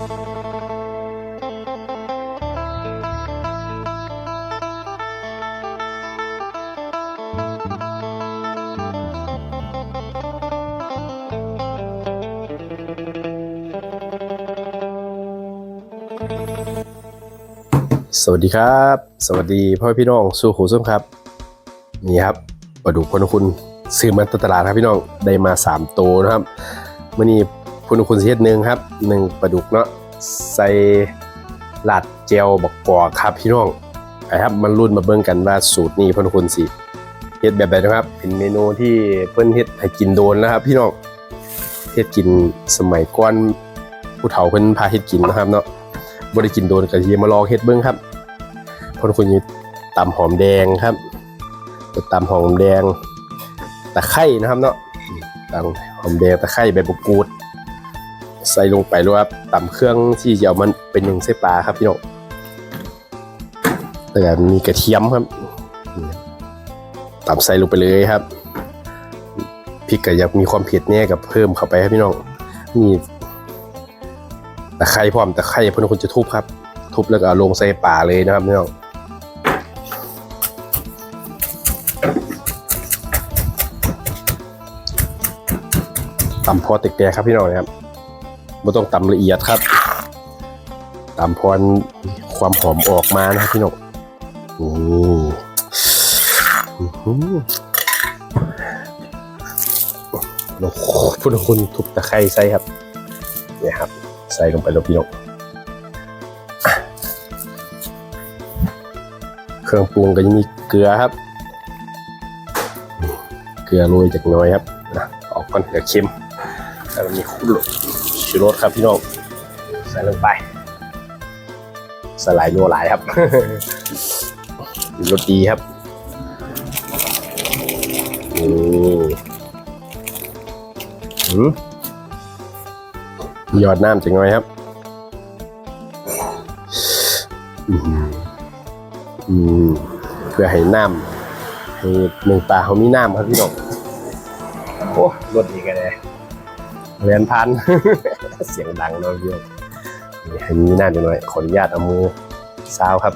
สวัสดีครับ สวัสดีพ่อพี่น้องสู้หูส้มครับนี่ครับปลาดุกพนุคุณซื้อมาตลาดครับพี่น้องได้มา3ตัวนะครับมื่อนี้ พนุคุณเสียหนึ่งครับหนึ่งปลาดุกเนาะใส่ลาดเจลบอกกอครับพี่น้องไปครับมันรุ่นมาเบิ่งกันว่าสูตรนี้พนุคุณสิเฮ็ดแบบไหนนะครับ เป็นเมนูที่เพิ่นเฮ็ดให้กินโดนแล้วครับ พี่น้องเฮ็ดกินสมัยก่อนผู้เฒ่าเพิ่นพาเฮ็ดกินนะครับเนาะบริกินโดนกะทีมาลองเฮ็ดเบิ้งครับคนคุณมีตำหอมแดงครับตำหอมแดงตะไคร่นะครับเนาะตำหอมแดงตะไคร่ใบมะกรูด ใส่ลงไปแล้วครับตำเครื่องที่จะเอามันเป็นหนึ่งเส้ปลาครับพี่น้องแล้วก็มีกระเทียมครับตำใส่ลงไปเลยครับพริกก็อยากมีความเผ็ดเนี่ยกับเพิ่มเข้าไปครับพี่น้องมีตะไคร้พร้อมตะไคร้เพื่อนคุณจะทุบครับ ทุบแล้วก็ลงใส่ป่าเลยนะครับพี่น้องตำพอติกแกครับพี่น้องนะครับ ไม่ต้องตำละเอียดครับตำพอความหอมออกมานะครับพี่น้องนี่อื้อหือแล้วพุทธคุณทุบตะไคร้ใส่ครับเนี่ยครับ ใส่ลงไปแล้วพี่น้องเครื่องปรุงก็ยังมีเกลือครับ เกลือโรยจากน้อยครับนะออกก่อนเดี๋ยวเค็มแล้วมี ชูรสครับพี่น้องใส่ลงไป สลายโยหลายครับรสดีครับนี่อืมยอดน้ำจังหน่อยครับอืมอืมเพื่อให้น้ำให้หนึ่งปลาเขามีน้ำครับพี่น้องโอ้รถดีกันเลย เรียนพัน เสียงดังเนาะพี่น้องนี่ให้มีน้ำจังหน่อย ขออนุญาตเอามือซาวครับ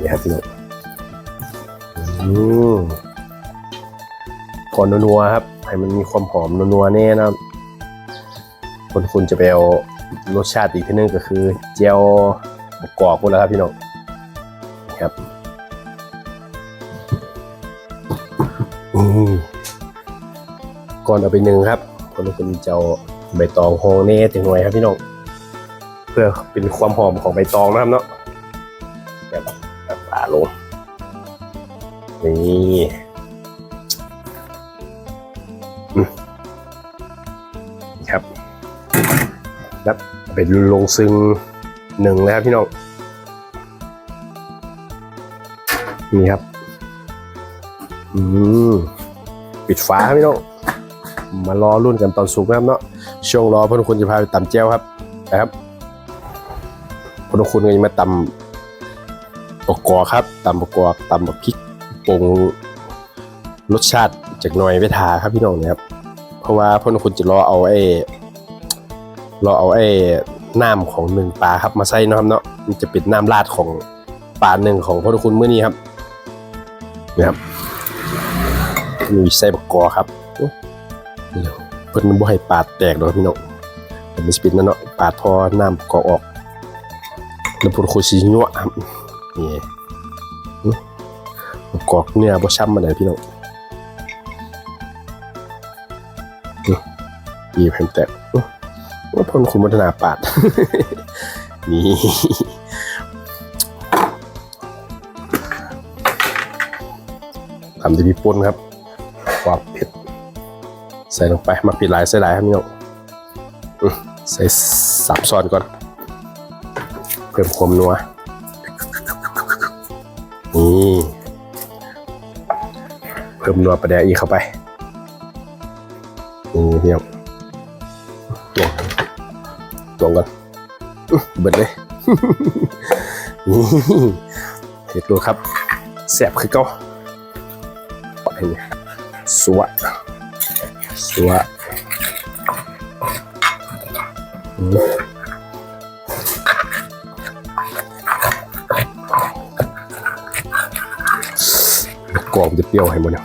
นี่ครับพี่น้องอืมก่อนัวๆครับ ให้มันมีความหอมนัวๆแน่นะครับ คนคุณจะไปเอารสชาติอีกทีนึงก็คือเจียวกกอกพุ่นแล้วครับพี่น้องครับอืมก่อนเอาไปหนึ่งครับ คนคุณจะเอาใบตองโฮเน่ถึงหน่วยครับพี่น้องเพื่อเป็นความหอมของใบตองนะครับเนาะแบบแบบปลาลงนี่ครับครับเป็นลงซึ่งหนึ่งนะครับพี่น้องนี่ครับ อืม ปิดฝาครับพี่น้อง มารอรุ่นกันตอนสุกนะครับเนาะช่วงรอพื่อนคุณจะพาไปตำแจ้วครับนะครับพื่อนคุณก็จะมาตำปกกอครับตำปกกอตำแบบพริกปรุงรสชาติจากหน่อยไปทาครับพี่น้องนะครับ เพราะว่าพื่อนคุณจะรอเอาไอ้ราเอาไอ้น้ำของหนึ่งปลาครับมาใส่นะครับเนาะมันจะเป็นน้ำราดของปลาหนึ่งของพ่อทุคุณเมื่อนี้ครับนี่ครับมีใส่บกกอครับ เดี๋ยวเพิ่นบ่ให้ปาดแตกดอกพี่น้องแต่มันสิเป็นนั่นเนาะปาดพอน้ำบักกออกแล้วพุ่นคุสิยั่วครับนี่กอกเนื้อบ่ช้ำมาเลยพี่น้องอื้อยีบให้มันแตกว่าพลคุณวัฒนาปาด นี่ทำจะมีป่นครับความเผ็ด ใส่ลงไปมาปิดลายใส่ลายครับพี่น้องใส่สับซ้อนก่อน เพิ่มความนัวนี่เพิ่มนัวประเดียวอีกเข้าไปนี่พี่น้องตัวตัวก่อนเบิดเลยนี่เห็ดดูครับแสบคือเก้าปล่อยนี่สัวสัว อืมกรอบจะเปรี้ยวให้หมดเนี่ย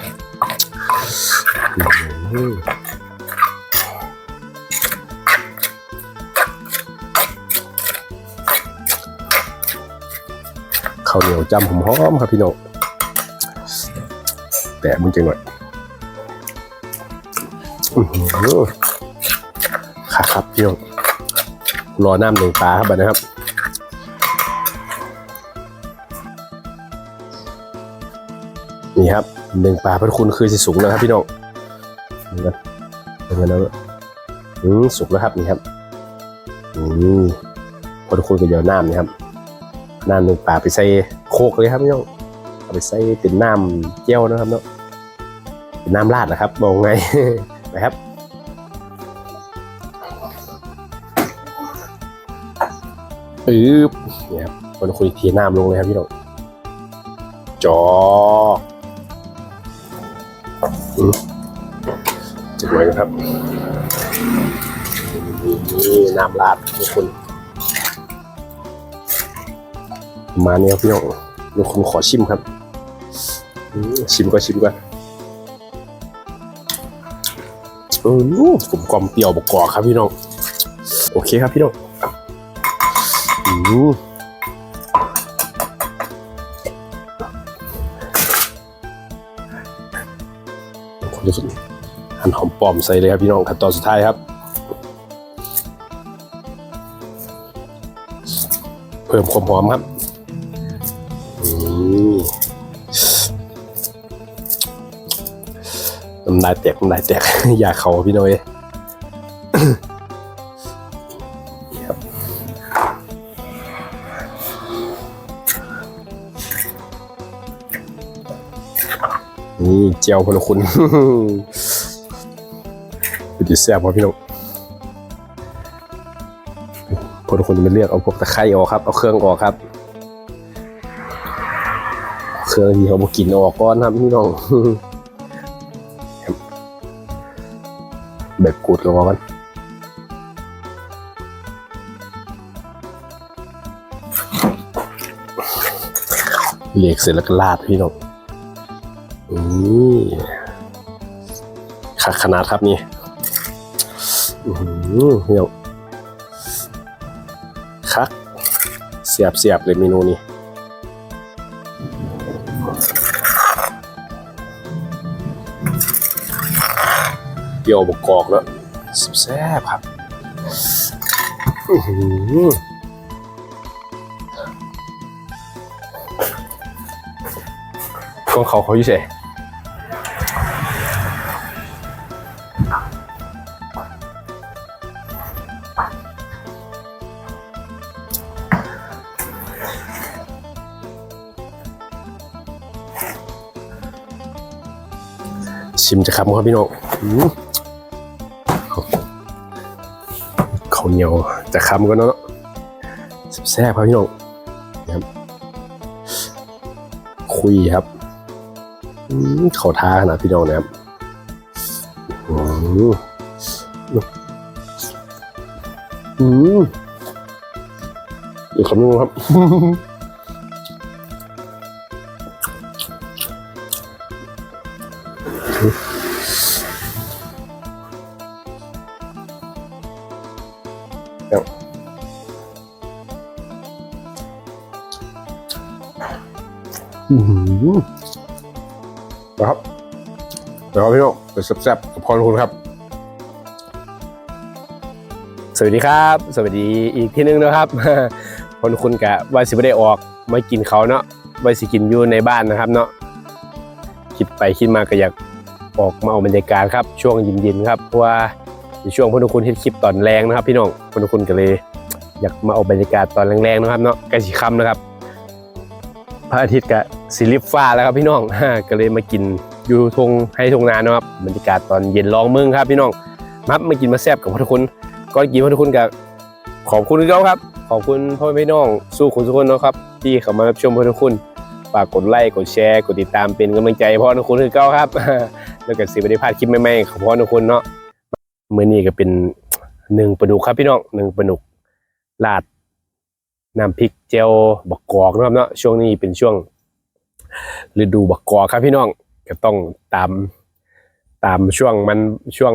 ข้าวเหนียวจำหอมๆครับพี่น้องแตะมึงจังหน่อย อื้อครับพี่น้องรอน้ำหนึ่งปลาครับบัดนะครับนี่ครับหนึ่งปลาพระคุณคือสิสูงนะครับพี่น้องนี่กันเป็นไงนะอืมสุกแล้วครับนี่ครับอืมพระคุณกับเดียวน้ำนี่ครับน้ำหนึ่งปลาไปใส่โคกเลยครับพี่น้องเอาไปใส่เป็นน้ำเจียวนะครับเนาะเป็นน้ำราดนะครับมองไง นะครับ ปึ๊บเนี่ยครับพระคุณเทีน้ำลงเลยครับพี่น้องจอจุดไว้นะครับ นี่น้ำราดทุกคน มาเนี่ยพี่น้องทุกคนขอชิมครับอืมชิมก็ชิมกัน อืมกลมกลอมเปรี้ยวบกกอครับพี่น้อง โอเคครับพี่น้องอืมคนจะสุดหั่นหอมปลอมใส่เลยครับพี่น้องขั้นตอนสุดท้ายครับ เพิ่มความหอมครับำลายแตกน้ำลายแตก อย่าเขาพี่น้อยนี่เจียวพลคุณเป็นดีแซ่บครับพี่น้องพลคุณจะไปเลือกเอาพวกตะไคร้ออกครับ เอาเครื่องออกครับ เครื่องที่เขาบอกกินออกก่อนครับพี่น้อง แบบกูดลงมากันเลียกเสร็จแล้วก็ราดพี่น้องนี่ขาขนาดครับนี่เหี่ยวคักเสียบเสียบเลยเมนูนี้ รี้ยวบกกอกแล้วแซ่บครับอื้อหือของเขาเขาอยู่เฉยชิมจะคำครับพี่น้อง เหนียวจะคำก็เนาะแซ่บครับพี่น้องนะครับคุยครับเขาท้าขนาดพี่น้องนะครับอืมอืมอีกคำนึงครับ นะครับเดี๋ยวพี่น้องไปแซ่บๆกับพรคุณครับ สวัสดีครับ สวัสดีอีกที่นึงนะครับพรคุณกะว่าสิไม่ได้ออกมากินเขาเนาะว่าสิกินอยู่ในบ้านนะครับ เนาะคิดไปคิดมาก็อยากออกมาเอาบรรยากาศครับ ช่วงเย็นๆครับเพราะว่าในช่วงพรคุณเฮ็ดคลิปตอนแรงนะครับ พี่น้องพรคุณก็เลย อยากมาเอาบรรยากาศตอนแรงๆนะครับเนาะใกล้สีค่ำนะครับ พระอาทิตย์กับสีลิฟฟ้าแล้วครับพี่น้องก็เลยมากินอยู่ทงให้ทงนาเนะครับบรรยากาศตอนเย็นลองเมืองครับพี่น้องมับมากินมาแซ่บกับพ่อทุกคนก่อนกินพ่อทุกคนกับขอบคุณทุกท่านครับ ขอบคุณพ่อแม่พี่น้องสู้คุณทุกคนเนาะครับที่เข้ามารับชมพ่อทุกคนฝากกดไลค์กดแชร์กดติดตามเป็นกำลังใจพ่อทุกคนคือเก้าครับ แล้วก็สิบได้พลาดคลิปใหม่ๆของพ่อทุกคนเนาะเมื่อนี้ก็เป็นหนึ่งปลาดุกครับพี่น้องหนึ่งปลาดุกลาด น้ำพริกเจลบักกอกนะครับเนาะช่วงนี้เป็นช่วงฤดูบักกอกครับพี่น้องก็ต้องตามตามช่วงมันช่วง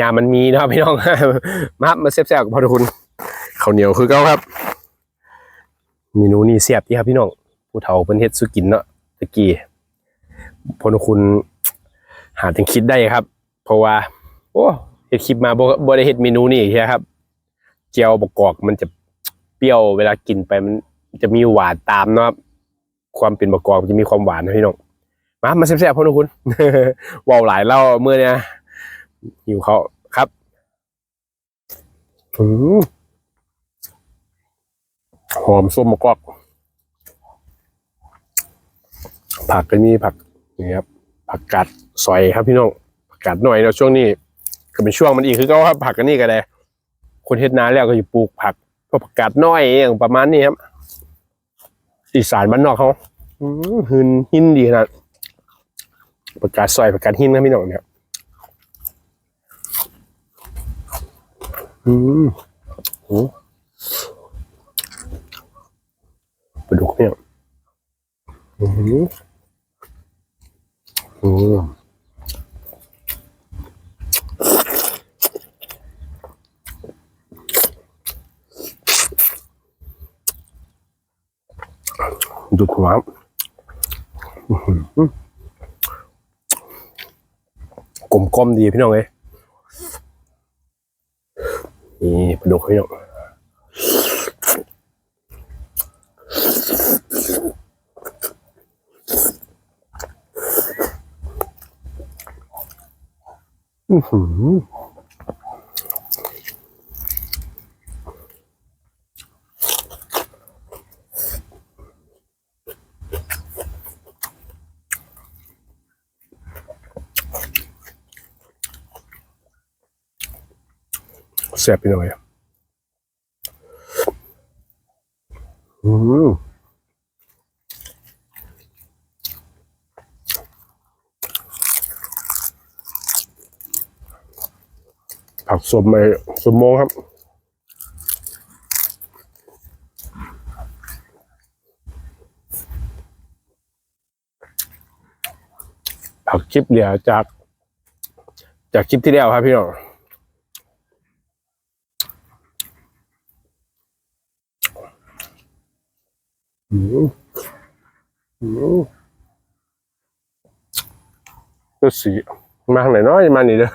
ยามันมีนะครับพี่น้องมามาแซ่บๆกับพ่อทุนข้าวเหนียวคือเก้าครับเมนูนี้เสียบดีครับพี่น้องผู้เฒ่าเป็นเฮ็ดสุกินเนาะตะกี้พอคุณหาถึงคิดได้ครับ เพราะว่า โอ้เฮ็ดคลิปมาบ่บ่ได้เฮ็ดเมนูนี้ใช่ครับเจียวบกกอกมันจะ เปรี้ยวเวลากินไปมันจะมีหวานตามเนาะครับความเป็นบกกอกจะมีความหวานนะพี่น้องมามาแซ่บๆพ่อนุคุณว้าหลายเล่าเมื่อเนี่ยหิวเขาครับหอมส้มมะกอก ผักก็มีผักนี่ครับผักกาดซอยครับพี่น้องผักกาดหน่อยเนาะช่วงนี้ ก็เป็นช่วงมันอีกคือก็ครับผักกันนี่ก็ได้คนเฮ็ดนาแล้วก็อยู่ปลูกผัก พวกผักาดน้อยอย่างประมาณนี้ครับอีสานบ้านนอกเขาอืนหินดีขนาดผักกาดซอยผักกาดหินนะพี่น้องเนี่ยอืมโอ้ปลาดุกเนี่ยอืมอืม ดูดหัวกลมกลมดีพี่น้องเอ้ยนี่ปลาดุกพี่น้องอือหือ ซ่บพี่น้อยอืมผักสมไปสมโมงครับผักคลิปเหลือจาก จากคลิปที่แล้วครับพี่น้อง อืมอืม รถสีมาทางไหนน้อยมาหนีเด้อ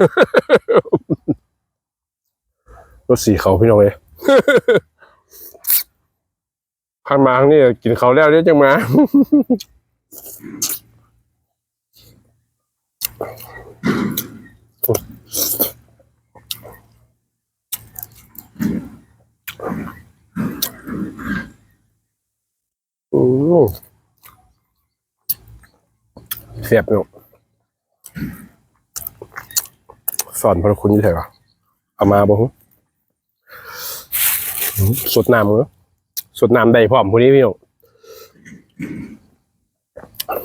รถสีเขาพี่น้องเอ้ข้างมาทางนี้กินเขาแล้วเดี๋ยวจังมาอืมเสียบเนาะ สอนพระคุณยี่เถอะเอามาบ่ฮึอืมสดน้ำเหรอสดน้ำได้พร้อมพวกนี้พี่น้อง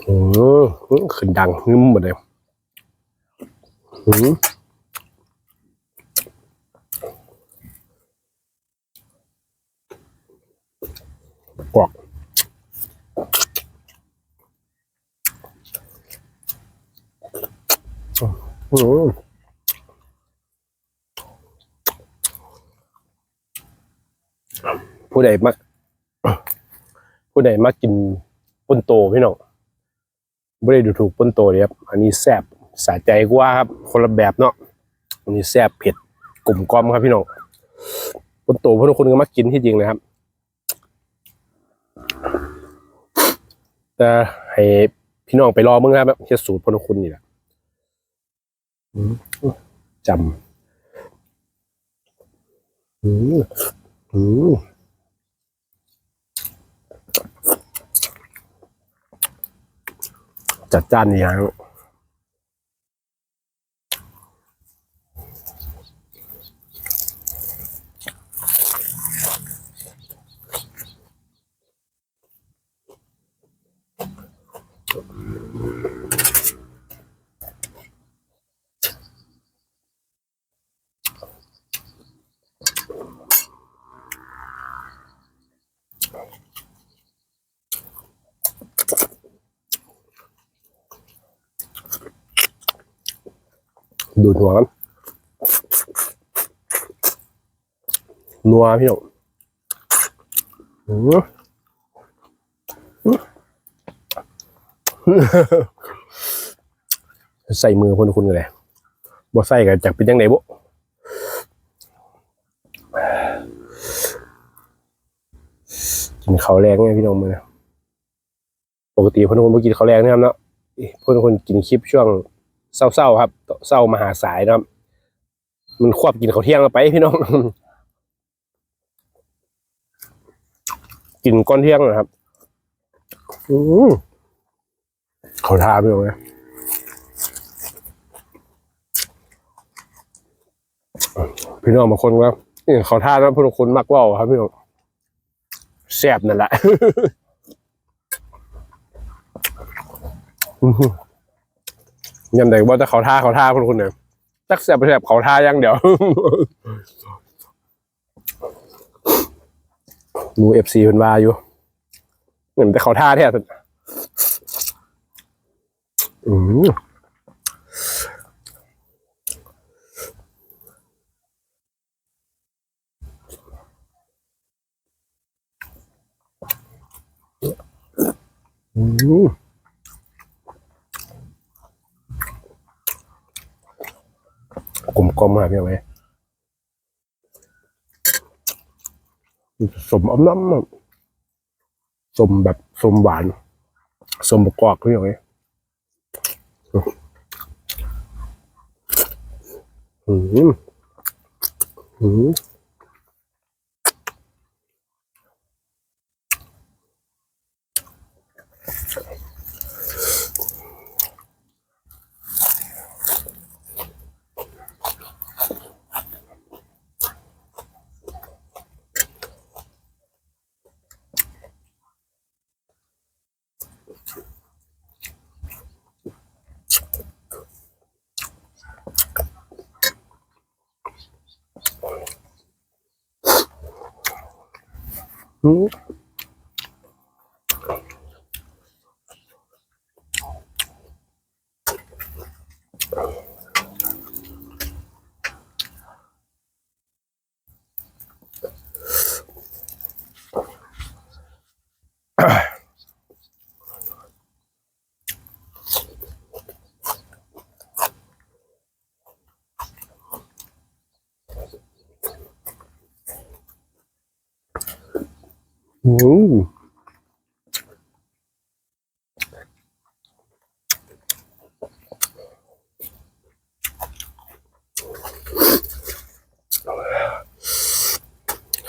อืมขึ้นดังงึ้มหมดเลยอืมกรอกอืม ผู้ใดมัก ผู้ใดมักกินปนโตพี่น้องไม่ได้ดูถูกปนโตเลยครับ อันนี้แซ่บสะใจกว่าครับ คนละแบบเนาะอันนี้แซ่บเผ็ดกลุ่มกลอมครับพี่น้องปนโตพวกคนก็มักกินที่จริงนะครับ แต่ให้พี่น้องไปรอมึงครับเฮ็ดสูตรพวกคุณนี่แหละจำอืมอืม จัดจ้านนี่ฮะ ดูดหัวครับ นัวพี่น้องใส่มือคนคุณกันเลยบ่ใส่กันจากเป็นยังไงบ่กินข้าวแรงไงพี่น้องมือปกติคนคนบ่กินข้าวแรงนะครับเนาะคนคนกินคลิปช่วงเศร้าๆครับเศร้ามาหาสายนะครับ มันควบกินข้าวเที่ยงไปพี่น้อง กินก้อนเที่ยงนะครับ อืมเขาทาพี่น้องนะพี่น้องบางคนว่านี่เขาท่าแล้วพวกคนมักว่าครับพี่น้องแซ่บนั่นแหละอื้อหือยำใดว่าจะเขาท่าเขาท่าพวกคนเนี่ยจักแซ่บไปแซ่บเขาท่ายังเดี๋ยว ดูเอฟซีเพิ่นว่าอยู่เหมือนแต่เขาท่าแท้สุดอืมอืมกลมกลมมากพี่ไห สมอ้ำน้ำสมแบบสมหวาน สมบกอกพี่ไหมอืมอืม Ooh.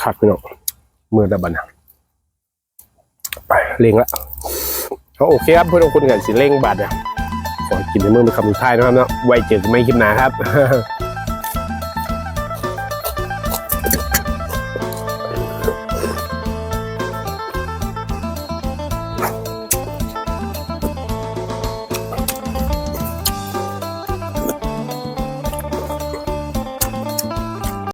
ขักพี่น้องมือตะบบันไปเร่งละเขาโอเคครับเพื่อนทุกคนกันสิเร่งบัตรเนี่ยขอกินในมือเป็นคำสุดท้ายนะครับเนาะไว้เจอกันไม่คลิปหนาครับ